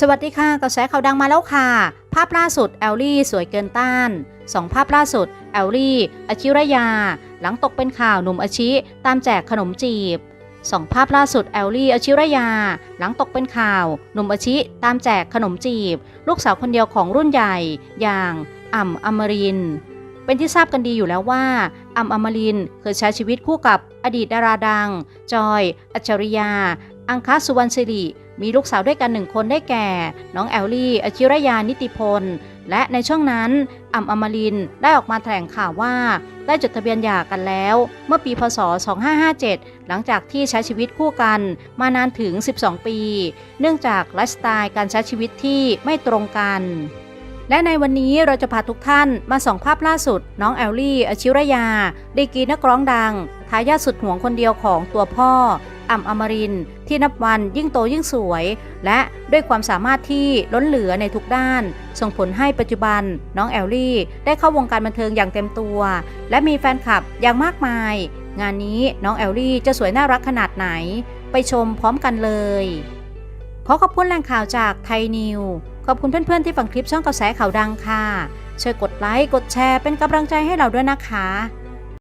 สวัสดีค่ะกระแสข่าวดังมาแล้วค่ะ ภาพล่าสุดแอลลี่สวยเกินต้านสองภาพล่าสุดแอลลี่อชิรยา หลังตกเป็นข่าวหนุ่มอาชิตามแจกขนมจีบสองภาพล่าสุดแอลลี่อชิรยา หลังตกเป็นข่าวหนุ่มอาชิตามแจกขนมจีบ ลูกสาวคนเดียวของรุ่นใหญ่ อย่างอ่ำอมริน เป็นที่ทราบกันดีอยู่แล้วว่าอ่ำอมรินเคยใช้ชีวิตคู่กับอดีตดาราดัง จอย อัจฉริยา อังคาสุวรรณสิริ มีลูกสาวด้วยกันหนึ่งคนได้แก่ น้องแอลลี่ อชิรยานิติพล และในช่วงนั้นอ่ำอมรินได้ออกมาแถลงข่าวว่า ได้จดทะเบียนหย่ากันแล้ว เมื่อปีพศ 2557 หลังจากที่ใช้ชีวิตคู่กันมานานถึง 12 ปี เนื่องจากไลฟ์สไตล์การใช้ชีวิตที่ไม่ตรงกันและในวันนี้เราจะพาทุกท่านมาส่องภาพล่าสุด น้องแอลลี่ อชิรยาดีกีนักร้องดัง ทายาทสุดห่วงคนเดียวของตัวพ่อ อ่ำอมรินที่นับวันยิ่งโตยิ่งสวย และด้วยความสามารถที่ล้นเหลือในทุกด้าน ส่งผลให้ปัจจุบันน้องแอลลี่ ได้เข้าวงการบันเทิงอย่างเต็มตัว และมีแฟนคลับอย่างมากมาย งานนี้น้องแอลลี่จะสวยน่ารักขนาดไหน ไปชมพร้อมกันเลยขอขอบคุณแหล่งข่าวจากไทยนิวขอบคุณเพื่อนๆที่ฟังคลิปช่องกระแสข่าวดังค่ะช่วยกดไลค์กดแชร์เป็นกำลังใจให้เราด้วยนะคะ